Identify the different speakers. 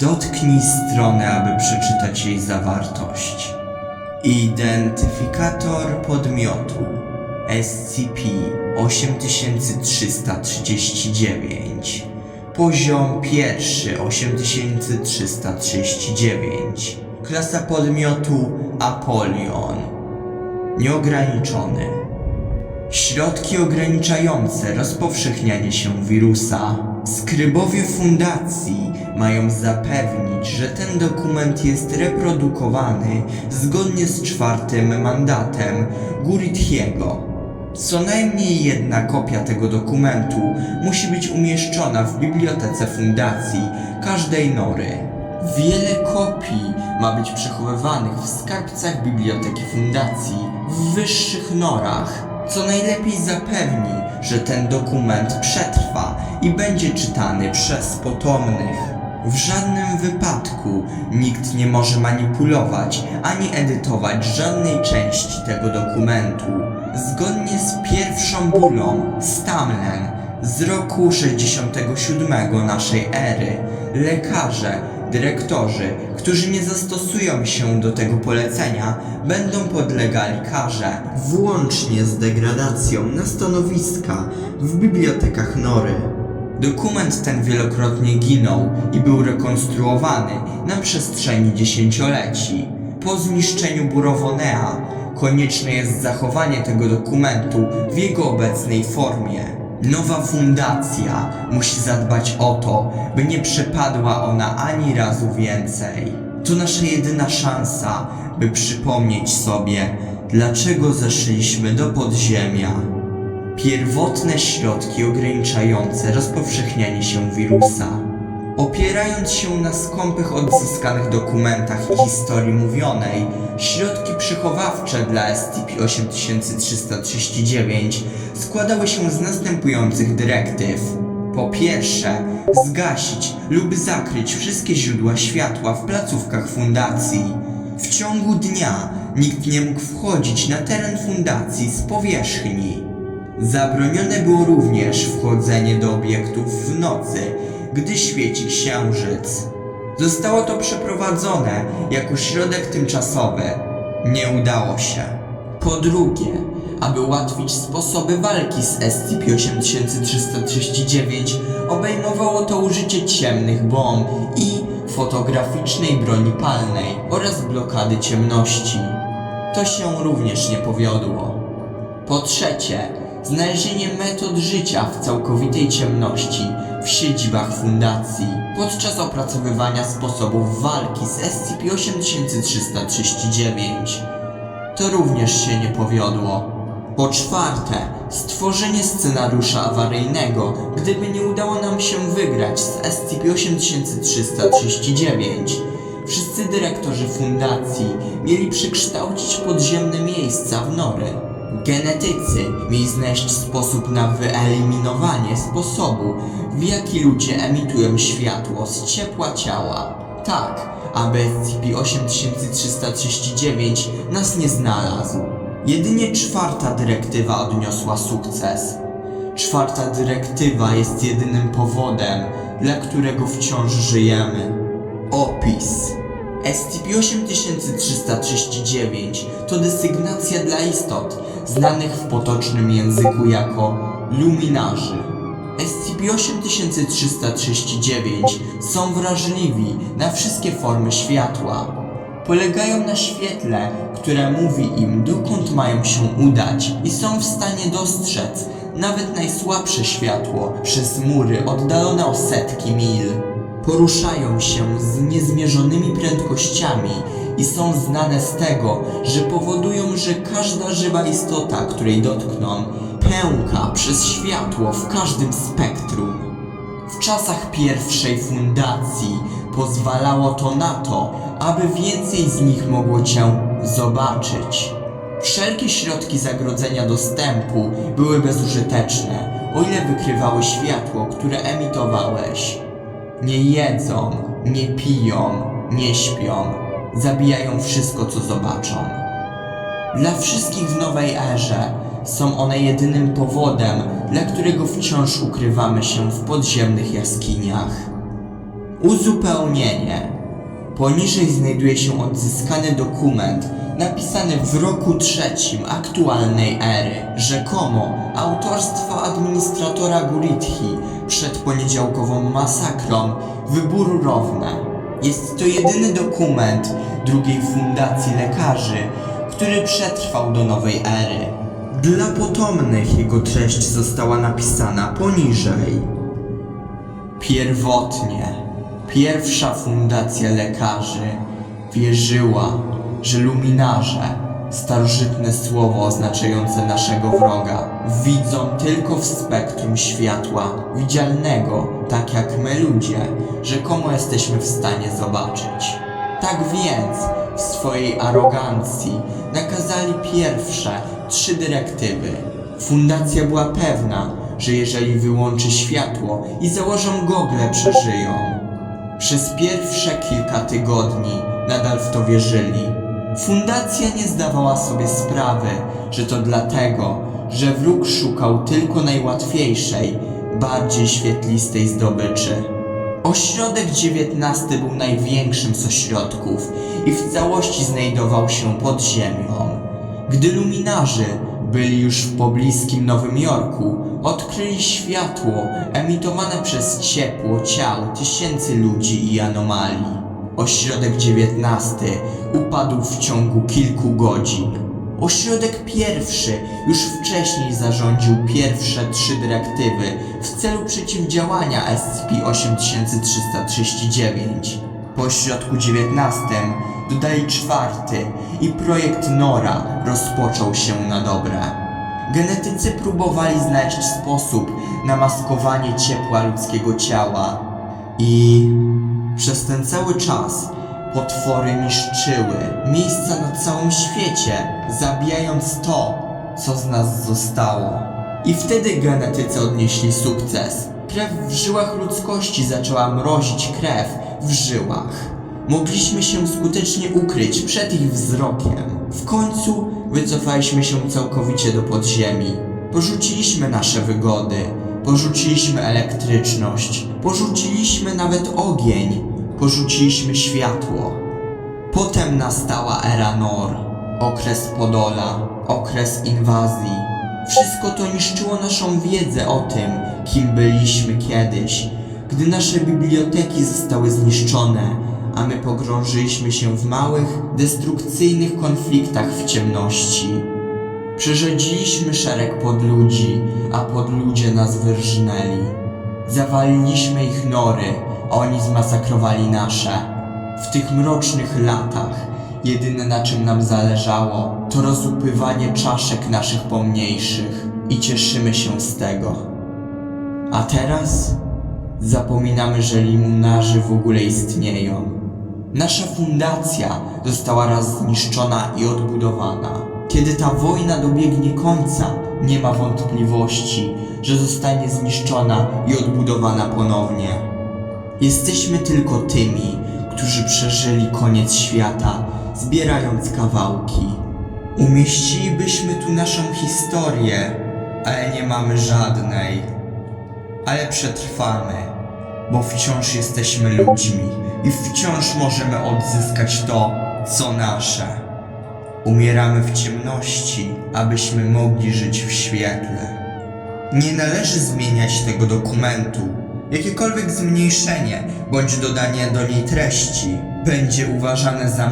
Speaker 1: Dotknij stronę, aby przeczytać jej zawartość. Identyfikator podmiotu SCP-8339 Poziom pierwszy 8339 Klasa podmiotu Apolion Nieograniczony Środki ograniczające rozpowszechnianie się wirusa. Skrybowie fundacji mają zapewnić, że ten dokument jest reprodukowany zgodnie z czwartym mandatem Gurithiego. Co najmniej jedna kopia tego dokumentu musi być umieszczona w bibliotece fundacji każdej nory. Wiele kopii ma być przechowywanych w skarbcach biblioteki fundacji w wyższych norach, co najlepiej zapewni, że ten dokument przetrwa i będzie czytany przez potomnych. W żadnym wypadku nikt nie może manipulować ani edytować żadnej części tego dokumentu. Zgodnie z pierwszą bulą Stamlen z roku 67 naszej ery, lekarze, dyrektorzy, którzy nie zastosują się do tego polecenia, będą podlegali karze, włącznie z degradacją na stanowiska w bibliotekach Nory. Dokument ten wielokrotnie ginął i był rekonstruowany na przestrzeni dziesięcioleci. Po zniszczeniu Burowonea konieczne jest zachowanie tego dokumentu w jego obecnej formie. Nowa fundacja musi zadbać o to, by nie przepadła ona ani razu więcej. To nasza jedyna szansa, by przypomnieć sobie, dlaczego zeszliśmy do podziemia. Pierwotne środki ograniczające rozpowszechnianie się wirusa. Opierając się na skąpych odzyskanych dokumentach i historii mówionej, środki przechowawcze dla SCP-8339 składały się z następujących dyrektyw. Po pierwsze, zgasić lub zakryć wszystkie źródła światła w placówkach fundacji. W ciągu dnia nikt nie mógł wchodzić na teren fundacji z powierzchni. Zabronione było również wchodzenie do obiektów w nocy, gdy świeci księżyc. Zostało to przeprowadzone jako środek tymczasowy. Nie udało się. Po drugie, aby ułatwić sposoby walki z SCP-8339, obejmowało to użycie ciemnych bomb i fotograficznej broni palnej oraz blokady ciemności. To się również nie powiodło. Po trzecie, znalezienie metod życia w całkowitej ciemności w siedzibach fundacji podczas opracowywania sposobów walki z SCP-8339. To również się nie powiodło. Po czwarte, stworzenie scenariusza awaryjnego, gdyby nie udało nam się wygrać z SCP-8339. Wszyscy dyrektorzy fundacji mieli przekształcić podziemne miejsca w nory. Genetycy mieli znaleźć sposób na wyeliminowanie sposobu, w jaki ludzie emitują światło z ciepła ciała. Tak, aby SCP-8339 nas nie znalazł. Jedynie czwarta dyrektywa odniosła sukces. Czwarta dyrektywa jest jedynym powodem, dla którego wciąż żyjemy. Opis SCP-8339 to desygnacja dla istot znanych w potocznym języku jako luminarzy. SCP-8339 są wrażliwi na wszystkie formy światła. Polegają na świetle, które mówi im dokąd mają się udać i są w stanie dostrzec nawet najsłabsze światło przez mury oddalone o setki mil. Poruszają się z niezmierzonymi prędkościami i są znane z tego, że powodują, że każda żywa istota, której dotkną, pęka przez światło w każdym spektrum. W czasach pierwszej fundacji pozwalało to na to, aby więcej z nich mogło cię zobaczyć. Wszelkie środki zagrodzenia dostępu były bezużyteczne, o ile wykrywały światło, które emitowałeś. Nie jedzą, nie piją, nie śpią, zabijają wszystko, co zobaczą. Dla wszystkich w nowej erze są one jedynym powodem, dla którego wciąż ukrywamy się w podziemnych jaskiniach. Uzupełnienie. Poniżej znajduje się odzyskany dokument napisany w roku trzecim aktualnej ery, rzekomo autorstwa administratora Gurithi przed poniedziałkową masakrą Wybór Równe. Jest to jedyny dokument drugiej fundacji lekarzy, który przetrwał do nowej ery. Dla potomnych jego treść została napisana poniżej. Pierwotnie, pierwsza fundacja lekarzy wierzyła, że luminarze, starożytne słowo oznaczające naszego wroga, widzą tylko w spektrum światła, widzialnego, tak jak my ludzie, rzekomo jesteśmy w stanie zobaczyć. Tak więc, w swojej arogancji, nakazali pierwsze trzy dyrektywy. Fundacja była pewna, że jeżeli wyłączy światło i założą gogle, przeżyją. Przez pierwsze kilka tygodni nadal w to wierzyli. Fundacja nie zdawała sobie sprawy, że to dlatego, że wróg szukał tylko najłatwiejszej, bardziej świetlistej zdobyczy. Ośrodek XIX był największym z ośrodków i w całości znajdował się pod ziemią. Gdy luminarzy byli już w pobliskim Nowym Jorku, odkryli światło emitowane przez ciepło ciał tysięcy ludzi i anomalii. Ośrodek XIX upadł w ciągu kilku godzin. Ośrodek pierwszy już wcześniej zarządził pierwsze trzy dyrektywy w celu przeciwdziałania SCP-8339. Po ośrodku XIX dodali czwarty i projekt Nora rozpoczął się na dobre. Genetycy próbowali znaleźć sposób na maskowanie ciepła ludzkiego ciała i przez ten cały czas potwory niszczyły miejsca na całym świecie, zabijając to, co z nas zostało. I wtedy genetycy odnieśli sukces. Krew w żyłach ludzkości zaczęła mrozić krew w żyłach. Mogliśmy się skutecznie ukryć przed ich wzrokiem. W końcu wycofaliśmy się całkowicie do podziemi. Porzuciliśmy nasze wygody, porzuciliśmy elektryczność, porzuciliśmy nawet ogień, porzuciliśmy światło. Potem nastała era Nor, okres Podola, okres inwazji. Wszystko to niszczyło naszą wiedzę o tym, kim byliśmy kiedyś, gdy nasze biblioteki zostały zniszczone, a my pogrążyliśmy się w małych, destrukcyjnych konfliktach w ciemności. Przerządziliśmy szereg podludzi, a podludzie nas wyrżnęli. Zawaliliśmy ich nory, oni zmasakrowali nasze. W tych mrocznych latach jedyne na czym nam zależało to rozupywanie czaszek naszych pomniejszych i cieszymy się z tego. A teraz zapominamy, że limunarzy w ogóle istnieją. Nasza fundacja została raz zniszczona i odbudowana. Kiedy ta wojna dobiegnie końca, nie ma wątpliwości, że zostanie zniszczona i odbudowana ponownie. Jesteśmy tylko tymi, którzy przeżyli koniec świata, zbierając kawałki. Umieścilibyśmy tu naszą historię, ale nie mamy żadnej. Ale przetrwamy, bo wciąż jesteśmy ludźmi i wciąż możemy odzyskać to, co nasze. Umieramy w ciemności, abyśmy mogli żyć w świetle. Nie należy zmieniać tego dokumentu. Jakiekolwiek zmniejszenie bądź dodanie do niej treści będzie uważane za